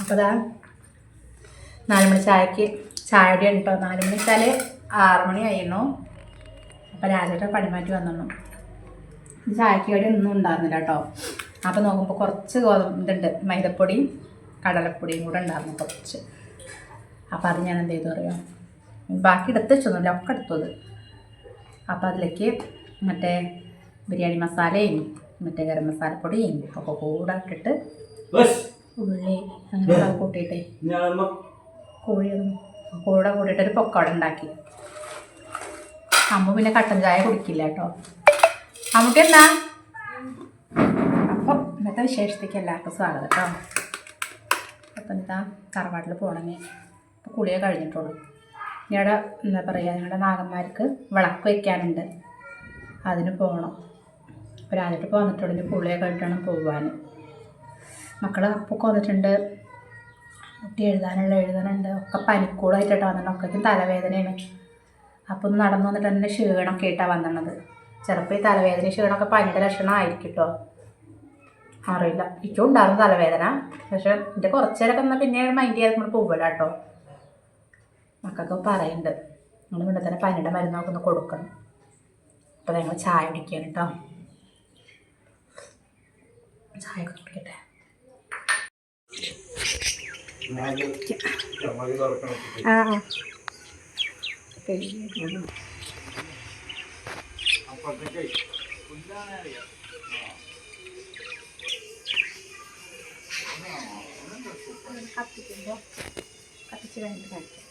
അപ്പോൾ അതാ നാല് മണി ചായക്ക് ചായയുടെ കേട്ടോ നാല് മണി വെച്ചാൽ ആറ് മണി കഴിയണു അപ്പോൾ രാജയുടെ പണിമാറ്റി വന്നു ചായക്ക് കടി ഒന്നും ഉണ്ടായിരുന്നില്ല കേട്ടോ അപ്പോൾ നോക്കുമ്പോൾ കുറച്ച് ഇതുണ്ട്. മൈദപ്പൊടിയും കടലപ്പൊടിയും കൂടെ ഉണ്ടായിരുന്നു കുറച്ച്. അപ്പോൾ അത് ഞാൻ എന്ത് ചെയ്തു അറിയാം? ബാക്കി എടുത്ത് വെച്ചൊന്നുമില്ല ഒക്കെ എടുത്തത് അപ്പോൾ അതിലേക്ക് മറ്റേ ബിരിയാണി മസാലയും മറ്റേ ഗരം മസാലപ്പൊടിയും ഒക്കെ കൂടെ ഇട്ടിട്ട് ഉള്ളി അങ്ങനെ കൂട്ടിയിട്ട്. കോഴിയൊന്നും കൂടെ കൂടിയിട്ട് ഒരു പൊക്കോട ഉണ്ടാക്കി. അമ്മ പിന്നെ കട്ടൻ ചായ കുടിക്കില്ല കേട്ടോ. നമുക്ക് എന്താ അപ്പം ഇന്നത്തെ വിശേഷത്തേക്ക് എല്ലാവർക്കും സ്വാഗതം കേട്ടോ. അപ്പം എന്താ തറവാട്ടിൽ പോകണമെങ്കിൽ അപ്പോൾ കുളിയെ കഴിഞ്ഞിട്ടുള്ളൂ. ഞങ്ങളുടെ എന്താ പറയുക ഞങ്ങളുടെ നാഗന്മാർക്ക് വിളക്ക് വയ്ക്കാനുണ്ട് അതിന് പോകണം അപ്പോൾ രാവിലെ ഇപ്പോൾ വന്നിട്ടുള്ളൂ ഇനി കുളിയെ കഴിഞ്ഞിട്ടാണ് പോകാൻ മക്കൾ അപ്പൊക്കെ വന്നിട്ടുണ്ട്. കുട്ടി എഴുതാനുള്ള എഴുതാനുണ്ട് ഒക്കെ പനിക്കൂടായിട്ടാണ് ഒക്കെക്കും തലവേദനയാണ്. ഒന്ന് നടന്നു വന്നിട്ട് തന്നെ ക്ഷീണമൊക്കെ ആയിട്ടാണ് വന്നത് ചിലപ്പോൾ ഈ തലവേദന ക്ഷീണമൊക്കെ പനിയുടെ ലക്ഷണം ആയിരിക്കും കേട്ടോ അറിയില്ല. എനിക്കും ഉണ്ടായിരുന്നു തലവേദന. പക്ഷെ എന്റെ കുറച്ച് നേരമൊക്കെ എന്നാൽ പിന്നെ മൈൻഡ് ചെയ്യാതെ നമ്മൾ പോകില്ല കേട്ടോ മക്കൾക്ക് പറയുന്നുണ്ട്. നമ്മൾ ഇവിടെ തന്നെ പനിയുടെ മരുന്നൊക്കെ ഒന്ന് കൊടുക്കണം. അപ്പോൾ ഞങ്ങൾ ചായ കുടിക്കുകയാണ് കേട്ടോ ചായ കുടിക്കട്ടെ. ആ ആ. കത്തിക്കുമ്പോൾ കത്തിച്ച് കഴിഞ്ഞിട്ട് കഴിക്കാം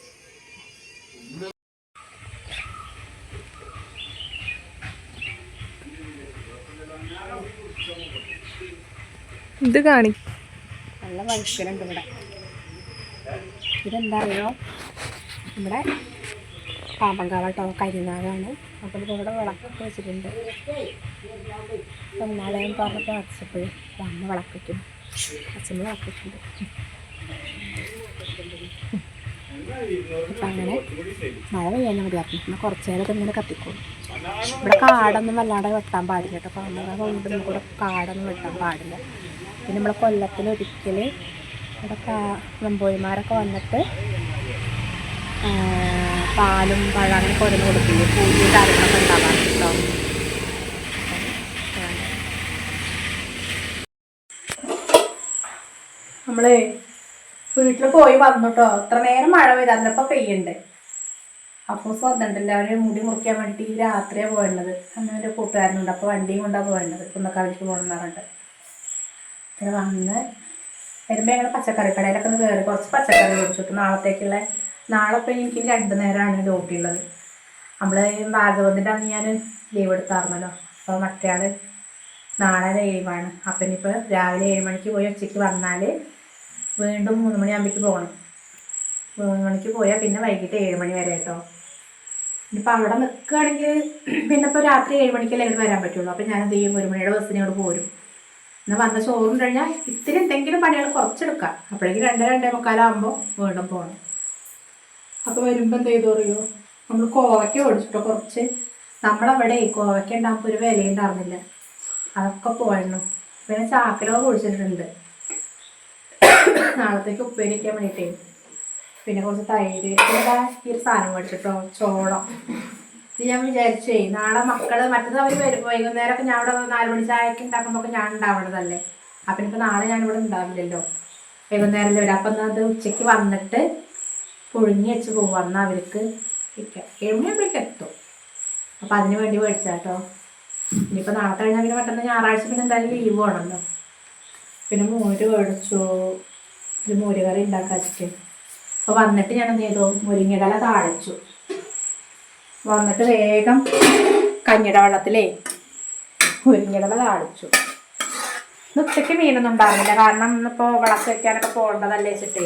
ഇത് കാണി. നല്ല മനുഷ്യരുണ്ട് ഇവിടെ. ഇതെന്താ നമ്മുടെ പാമ്പങ്കാവ കരിനാഗാണ്. അപ്പോൾ ഇവിടെ വിളക്കൊക്കെ വെച്ചിട്ടുണ്ട്. എന്നാലും പറഞ്ഞപ്പോൾ അച്ഛപ്പോഴും അമ്മ വിളക്കും അച്ഛമ്മ വിളക്കിട്ടുണ്ട്. അപ്പം അങ്ങനെ മഴ പെയ്യാൻ മതിയാക്കും പിന്നെ കുറച്ച് നേരം ഇങ്ങനെ കത്തിക്കോളും. ഇവിടെ കാടൊന്നും വല്ലാതെ വെട്ടാൻ പാടില്ല കേട്ടോ. പാമ്പങ്കാവ് കൊണ്ട് നമുക്കിവിടെ കാടൊന്നും വെട്ടാൻ പാടില്ല. പിന്നെ നമ്മളെ കൊല്ലത്തിൽ ഒരിക്കൽ ഇവിടെ കാ നമ്പോയിമാരൊക്കെ വന്നിട്ട് പാലും പഴം അങ്ങനെ കൊടുന്ന് കൊടുക്കില്ലേ പൂജയും കാര്യങ്ങളൊക്കെ ഉണ്ടാവാറുണ്ട്? കേട്ടോ നമ്മൾ വീട്ടിൽ പോയി വന്നു എത്ര നേരം മഴ പെയ്ത്. അതിനപ്പോൾ പെയ്യണ്ടേ. അപ്പോൾ വന്നിട്ടില്ല. അവർ മുടി മുറിക്കാൻ വേണ്ടിയിട്ട് ഈ രാത്രിയാണ് പോയത് അന്ന് എന്റെ കൂട്ടുകാരനുണ്ട്. അപ്പോൾ വണ്ടിയും കൊണ്ടാണ് പോകേണ്ടത് കുന്നക്കാവിലേക്ക് പറഞ്ഞിട്ട്. പിന്നെ വന്ന് വരുമ്പോൾ ഞങ്ങൾ പച്ചക്കറി കടയിലൊക്കെ ഒന്ന് കയറി കുറച്ച് പച്ചക്കറി മേടിച്ചിട്ട് നാളത്തേക്കുള്ള നാളെ ഇപ്പം എനിക്ക് രണ്ട് നേരമാണ് ഡ്യൂട്ടി ഉള്ളത് നമ്മൾ ഭാഗവതിന്റെ അന്ന് ഞാൻ ലീവ് എടുത്തായിരുന്നല്ലോ അപ്പോൾ മറ്റേ ആൾ നാളെ ലീവാണ്. അപ്പം ഇനിയിപ്പോൾ രാവിലെ ഏഴ് മണിക്ക് പോയി ഉച്ചയ്ക്ക് വന്നാൽ വീണ്ടും മൂന്ന് മണിയാകുമ്പോഴേക്ക് പോകണം മൂന്ന് മണിക്ക് പോയാൽ പിന്നെ വൈകിട്ട് ഏഴ് മണി വരെ കേട്ടോ. ഇനിയിപ്പോൾ അവിടെ നിൽക്കുകയാണെങ്കിൽ പിന്നെ ഇപ്പോൾ രാത്രി ഏഴ് മണിക്കല്ലേ ഇവിടെ വരാൻ പറ്റുള്ളൂ. അപ്പം ഞാൻ എന്ത് ചെയ്യും? ഒരു മണിയുടെ ബസ്സിന് ഇവിടെ പോരും. എന്നാൽ വന്ന ചോറും കഴിഞ്ഞാൽ ഇത്തിരി എന്തെങ്കിലും പണികൾ കുറച്ചെടുക്കാം. അപ്പോഴേക്കും രണ്ട് രണ്ടേ മുക്കാലാകുമ്പോൾ വീണ്ടും പോകണം അപ്പോൾ വരുമ്പോൾ എന്ത് ചെയ്തു അറിയോ? നമ്മൾ കോവയ്ക്ക ഓടിച്ചിട്ടോ കുറച്ച് നമ്മളവിടെ കോവയ്ക്ക ഉണ്ടാകുമ്പോൾ ഒരു വില ഉണ്ടായിരുന്നില്ല അതൊക്കെ പോയിരുന്നു. പിന്നെ ചാക്കലോ കുഴിച്ചിട്ടുണ്ട് നാളത്തേക്ക് ഉപ്പേരിക്കാൻ വേണ്ടിയിട്ടേ പിന്നെ കുറച്ച് തൈര്. ഈ ഒരു സാധനം മേടിച്ചിട്ടോ? ചോളം. ഞാൻ വിചാരിച്ചേ. നാളെ മക്കൾ മറ്റത് അവർ വരും. വൈകുന്നേരമൊക്കെ ഞാൻ അവിടെ നാല് മണി ചായക്ക് ഉണ്ടാക്കുമ്പോൾ ഞാൻ ഉണ്ടാവണതല്ലേ? അപ്പം ഇനിയിപ്പോൾ നാളെ ഞാനിവിടെ ഉണ്ടാവില്ലല്ലോ. വൈകുന്നേരം വരും. അപ്പം അത് ഉച്ചയ്ക്ക് വന്നിട്ട് പുഴുങ്ങി വെച്ച് പോകും അന്ന് അവർക്ക് ഇരിക്കാം. ഏഴുമണിയാകുമ്പോഴേക്കും എത്തും. അപ്പം അതിന് വേണ്ടി മേടിച്ചാട്ടോ ഇനിയിപ്പോൾ നാളെ കഴിഞ്ഞാൽ പിന്നെ പെട്ടെന്ന് ഞായറാഴ്ച പിന്നെ എന്തായാലും ലീവ് വേണമല്ലോ പിന്നെ മോര് മേടിച്ചു. ഒരു മോര് കറി അപ്പൊ വന്നിട്ട് ഞാൻ എന്ത് ചെയ്തു? മുരിങ്ങയില താളിച്ചു. വന്നിട്ട് വേഗം കഞ്ഞിട വെള്ളത്തിലേ മുരിങ്ങയില താളിച്ചു ഉച്ചയ്ക്ക് മീനൊന്നും ഉണ്ടാവുന്നില്ല കാരണം ഇന്നിപ്പോൾ വിളക്ക് വെക്കാനൊക്കെ പോകേണ്ടതല്ലേ വെച്ചിട്ടേ.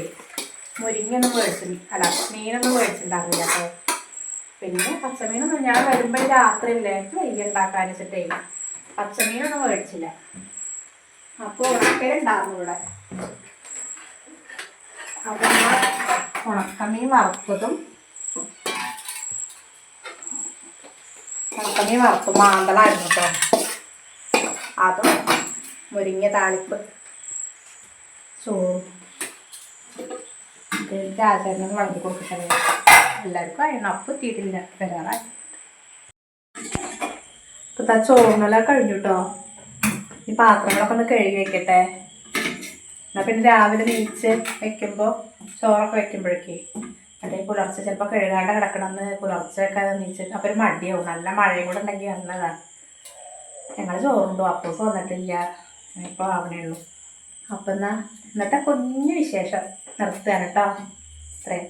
മുരിങ്ങൊന്നും മേടിച്ചു അല്ല മീനൊന്നും മേടിച്ചിട്ടുണ്ടായിരുന്നില്ല അപ്പോൾ പിന്നെ പച്ചമീനൊന്നും ഞാൻ വരുമ്പോൾ രാത്രി ഇല്ലേ വൈകി ഉണ്ടാക്കാൻ വെച്ചിട്ടേ പച്ചമീനൊന്നും മേടിച്ചില്ല. അപ്പോൾ ഉണക്കലുണ്ടായിരുന്നു ഇവിടെ. അപ്പോൾ ഞാൻ ഉണക്കമീൻ വറുത്തതും ഉണക്കമീൻ വറുത്തു മാന്തളായിരുന്നു കേട്ടോ അതും മുരിങ്ങ താളിപ്പ്. ചോറും രാജാവിനൊന്ന് വളർത്തി കൊടുക്കട്ടെ. എല്ലാവർക്കും അതിന് അപ്പം എത്തിയിട്ടില്ല. വരാറായി. ഇപ്പം താ ചോറിനെല്ലാം കഴിഞ്ഞു കേട്ടോ ഈ പാത്രങ്ങളൊക്കെ ഒന്ന് കഴുകി വെക്കട്ടെ. എന്നാൽ പിന്നെ രാവിലെ നീച്ച് വെക്കുമ്പോൾ ചോറൊക്കെ വെക്കുമ്പോഴേക്കേ അല്ലെങ്കിൽ പുലർച്ചെ ചിലപ്പോൾ കഴുകാണ്ട് കിടക്കണമെന്ന് പുലർച്ചെയൊക്കെ നീച്ച് അപ്പോൾ ഒരു മടിയാവും. നല്ല മഴയും കൂടെ ഉണ്ടെങ്കിൽ നല്ലതാണ് ഞങ്ങൾ ചോറുണ്ടോ. അപ്പൂസ് വന്നിട്ടില്ല. ഇപ്പോൾ ആവണേ ഉള്ളൂ അപ്പം എന്നാൽ ഇന്നത്തെ കുഞ്ഞു വിശേഷം നിർത്തുകയാണ് കേട്ടോ ഇത്രയും